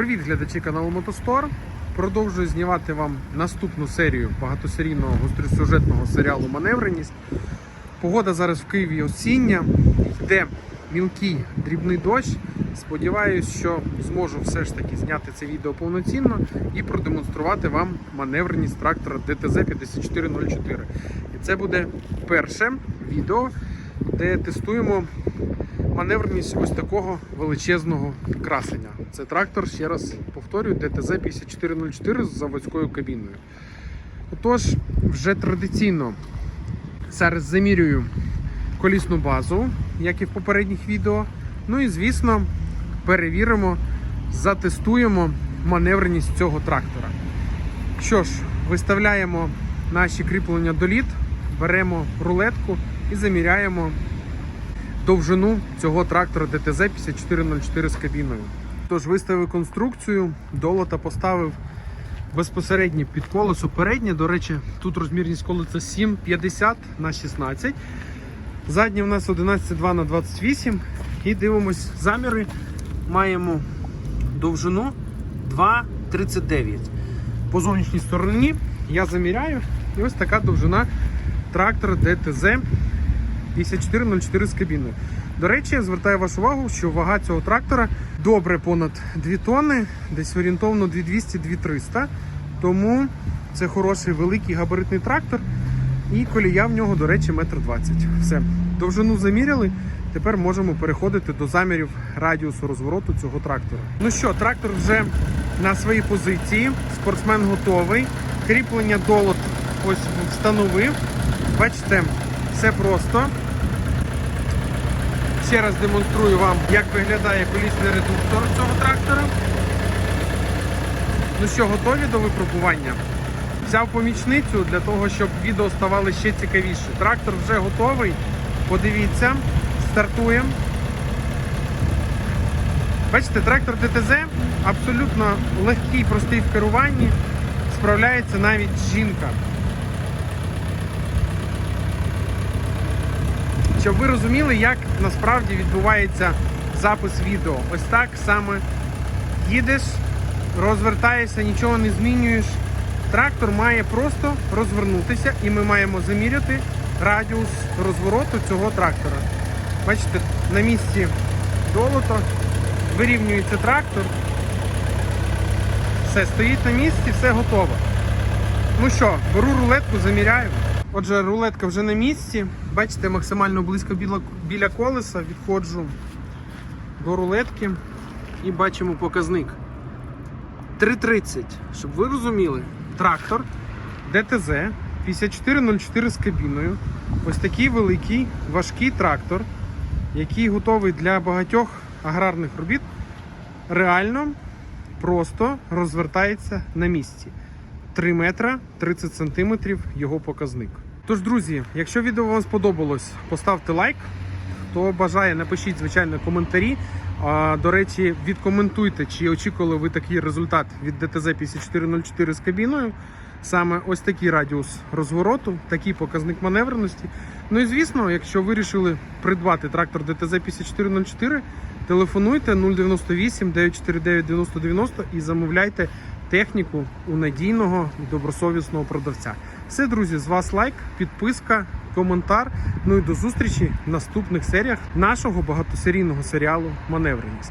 Привіт, глядачі каналу Мотостор. Продовжую знімати вам наступну серію багатосерійного гостросюжетного серіалу Маневреність. Погода зараз в Києві осіння, йде мілкий дрібний дощ. Сподіваюсь, що зможу все ж таки зняти це відео повноцінно і продемонструвати вам маневреність трактора ДТЗ 5404. І це буде перше відео, де тестуємо маневреність ось такого величезного красення. Це трактор, ще раз повторюю, ДТЗ 5404 з заводською кабіною. Отож, вже традиційно зараз замірюю колісну базу, як і в попередніх відео. Ну і звісно, перевіримо, затестуємо маневреність цього трактора. Що ж, виставляємо наші кріплення до літ, беремо рулетку і заміряємо довжину цього трактора ДТЗ 5404 з кабіною. Тож виставив конструкцію, долота поставив безпосередньо під колесо переднє. До речі, тут розмірність колеса 7,50 на 16. Заднє в нас 11,2 на 28. І дивимось заміри. Маємо довжину 2,39. По зовнішній стороні я заміряю. І ось така довжина трактора ДТЗ 5404 з кабіною. До речі, я звертаю вашу увагу, що вага цього трактора добре понад 2 тонни, десь орієнтовно 2200-2300. Тому це хороший великий габаритний трактор. І колія в нього, до речі, метр двадцять. Все. Довжину заміряли. Тепер можемо переходити до замірів радіусу розвороту цього трактора. Ну що, трактор вже на своїй позиції. Спортсмен готовий. Кріплення долот ось встановив. Бачите, все просто. Ще раз демонструю вам, як виглядає колісний редуктор цього трактора. Ну що, готові до випробування? Взяв помічницю для того, щоб відео ставало ще цікавіше. Трактор вже готовий. Подивіться, стартуємо. Бачите, трактор ДТЗ абсолютно легкий, простий в керуванні. Справляється навіть жінка. Щоб ви розуміли, як насправді відбувається запис відео. Ось так саме їдеш, розвертаєшся, нічого не змінюєш. Трактор має просто розвернутися і ми маємо заміряти радіус розвороту цього трактора. Бачите, на місці долото, вирівнюється трактор. Все, стоїть на місці, все готово. Ну що, беру рулетку, заміряю. Отже, рулетка вже на місці. Бачите, максимально близько біля, біля колеса. Відходжу до рулетки і бачимо показник. 3.30. Щоб ви розуміли, трактор ДТЗ 5404 з кабіною. Ось такий великий, важкий трактор, який готовий для багатьох аграрних робіт. Реально просто розвертається на місці. 3 метра 30 сантиметрів його показник. Тож, друзі, якщо відео вам сподобалось, поставте лайк. Хто бажає, напишіть, звичайно, коментарі. До речі, відкоментуйте, чи очікували ви такий результат від ДТЗ 5404 з кабіною. Саме ось такий радіус розвороту, такий показник маневреності. Ну і звісно, якщо вирішили придбати трактор ДТЗ 5404, телефонуйте 098 949 9090 і замовляйте техніку у надійного і добросовісного продавця. Все, друзі, з вас лайк, підписка, коментар. Ну і до зустрічі в наступних серіях нашого багатосерійного серіалу Маневреність.